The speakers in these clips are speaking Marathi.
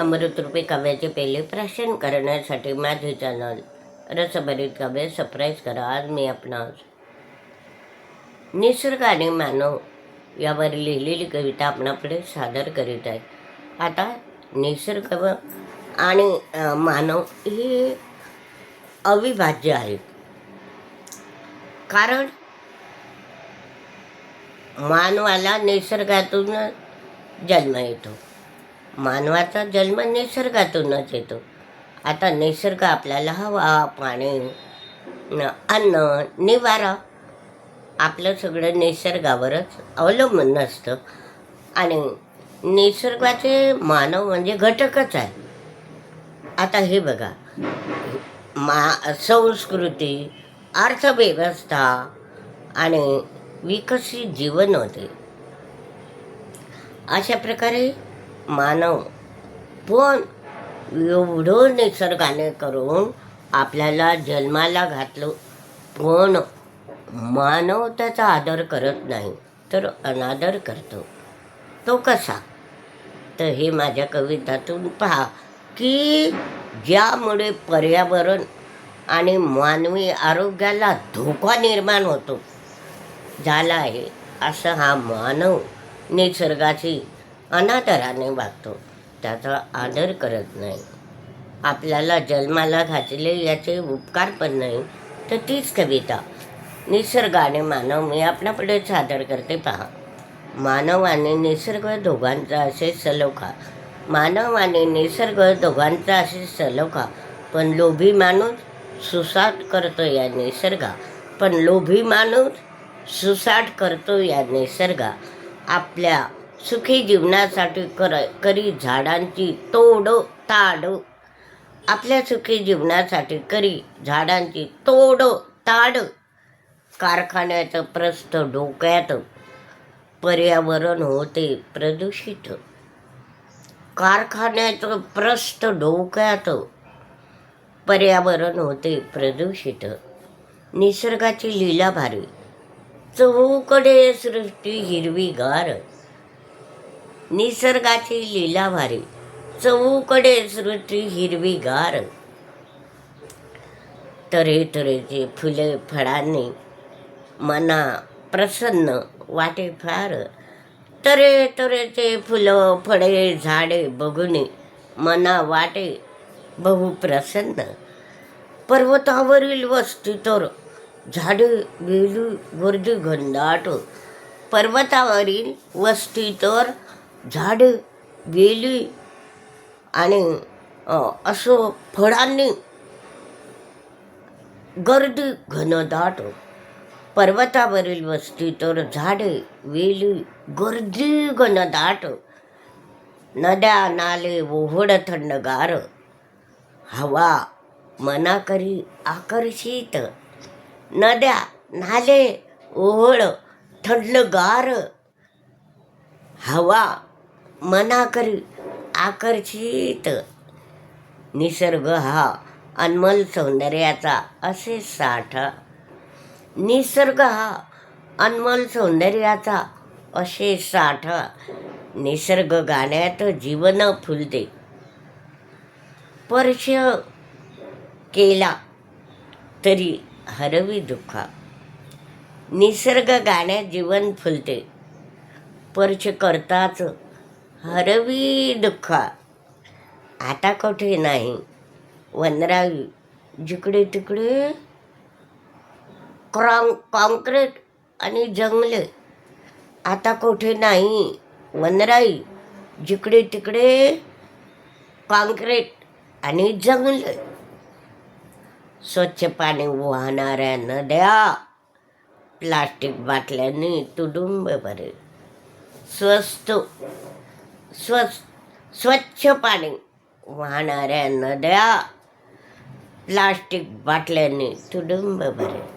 अमृतरूपी काव्याचे पहिले प्राशन करण्यासाठी माझे चॅनल रसभरीत काव्य सरप्राईज करा. आज मी आपणास निसर्ग आणि मानव यावर लिहिलेली कविता आपणापुढे सादर करीत आहे. आता निसर्ग आणि मानव हे अविभाज्य आहेत कारण मानवाला निसर्गातून जन्म येतो. मानवाचा जन्म निसर्गातूनच येतो. आता निसर्ग आपल्याला हवा पाणी न- अन्न निवारा आपलं सगळं निसर्गावरच अवलंबून असतं आणि निसर्गाचे मानव म्हणजे घटकच आहे. आता हे बघा मा संस्कृती अर्थव्यवस्था आणि विकसित जीवन होते. अशा प्रकारे मानव. पण एवढं निसर्गाने करून आपल्याला जन्माला घातलं. पण मानव त्याचा आदर करत नाही तर अनादर करतो. तो कसा? तर हे माझ्या कवितातून पहा की ज्यामुळे पर्यावरण आणि मानवी आरोग्याला धोका निर्माण होतो. झाला आहे असं हा मानव निसर्गाची अनादराने वागतो. त्याचा आदर करत नाही. आपल्याला जन्माला घातले याचे उपकार पण नाही तर तीच कविता. निसर्गाने मानव मी आपल्यापुढे सादर करते पहा. मानव आणि निसर्ग दोघांचा असे सलोखा. मानव आणि निसर्ग दोघांचा असे सलोखा. पण लोभी माणूस सुसाट करतो या निसर्गा. पण लोभी माणूस सुसाट करतो या निसर्गा. आपल्या सुखी जीवनासाठी कर करी झाडांची तोड ताड. आपल्या सुखी जीवनासाठी करी झाडांची तोड ताड. कारखान्याचं प्रस्त डोक्यात पर्यावरण होते प्रदूषित. कारखान्याचं प्रस्त डोक्यात पर्यावरण होते प्रदूषित. निसर्गाची लीला भारी चहूकडे सृष्टी हिरवीगार. निसर्गाची लीला भारी चहूकडे सृष्टी हिरवीगार. तऱ्हेतऱ्हेची फुले फळांनी मना प्रसन्न वाटे फार. तरे तऱ्हेचे फुलं फळे झाडे बघुने मना वाटे बहु प्रसन्न. पर्वतावरील वस्ती तर झाडे वेलू गर्दी घनदाट. पर्वतावरील वस्ती तर झाड वेली आणि असं फळांनी गर्दी घनदाट पर्वतावरील वस्ती तर झाडे वेली गर्दी घनदाट नद्या नाले ओहोड थंडगार हवा मनाकरी आकर्षित. नद्या नाले ओहोळ थंडगार. हवा मनाकरी आकर्षित. निसर्ग हा अनमोल सौंदर्याचा असे साठा. निसर्ग हा अनमोल सौंदर्याचा असे साठा. निसर्ग गाण्यात जीवन फुलते. स्पर्श केला तरी हरवी दुःखा. निसर्ग गाण्यात जीवन फुलते. स्पर्श करताच हरवी दुःखा. आता कुठे नाही. वनराई जिकडे तिकडे क्रॉ कॉन्क्रीट आणि जंगले. आता कुठे नाही. वनराई जिकडे तिकडे कॉन्क्रीट आणि जंगले. स्वच्छ पाणी वाहणाऱ्या नद्या प्लास्टिक बाटल्यांनी तुडुंब भरे स्वस्त स्व स्वच्छ पाणी वाहणाऱ्या नद्या प्लास्टिक बाटल्यांनी तुडुंब भरे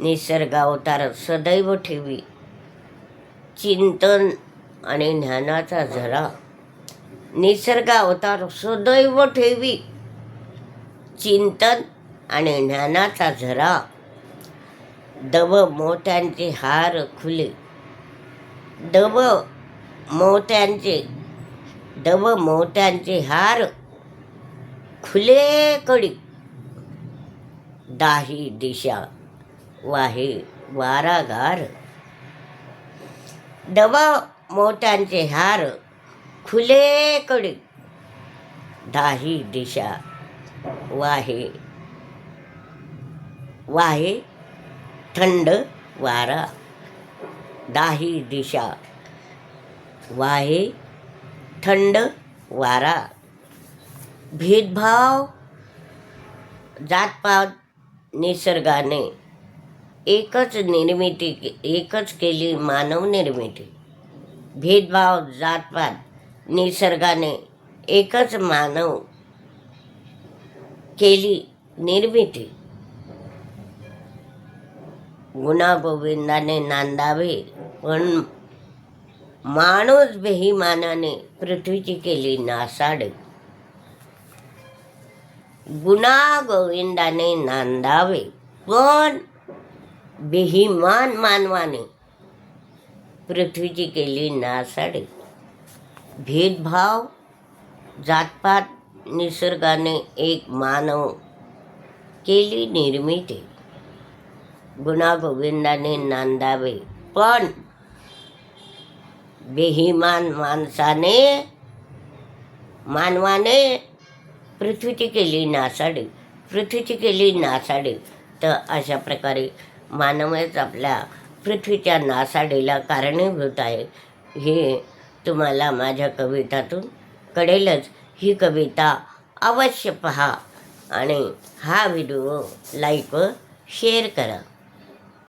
निसर्गावतार सदैव ठेवी. चिंतन आणि ज्ञानाचा झरा. निसर्गावतार सदैव ठेवी. चिंतन आणि ज्ञानाचा झरा. दव मोत्यांचे हार खुले. दव मोत्यांचे दव मोत्यांचे हार खुले कडी. दाही दिशा वाहे वारागार. दव मोत्यांचे हार खुले कडी. दाही दिशा वाहे वाहे थंड वारा. दाही दिशा वाहे थंड वारा. भेदभाव जातपात निसर्गाने एकच निर्मिती एकच केली मानव निर्मिती. भेदभाव जातपात निसर्गाने एकच मानव केली निर्मिती. गुणागोविंदाने नांदावे पण माणूस बेहिमानाने पृथ्वीची केली नासाडे. गुणा गोविंदाने नांदावे पण बेहिमान मानवाने पृथ्वीची केली नासाडे. भेदभाव जातपात निसर्गाने एक मानव केली निर्मिती. गुणागोविंदाने नांदावे पण बेहिमान माणसाने मानवाने पृथ्वीची केली नासाडी. पृथ्वीची केली नासाडी. तर अशा प्रकारे मानवच आपल्या पृथ्वीच्या नासाडीला कारणीभूत आहे. हे तुम्हाला माझ्या कवितातून कळेलच. ही कविता अवश्य पहा आणि हा व्हिडिओ लाईक व शेअर करा.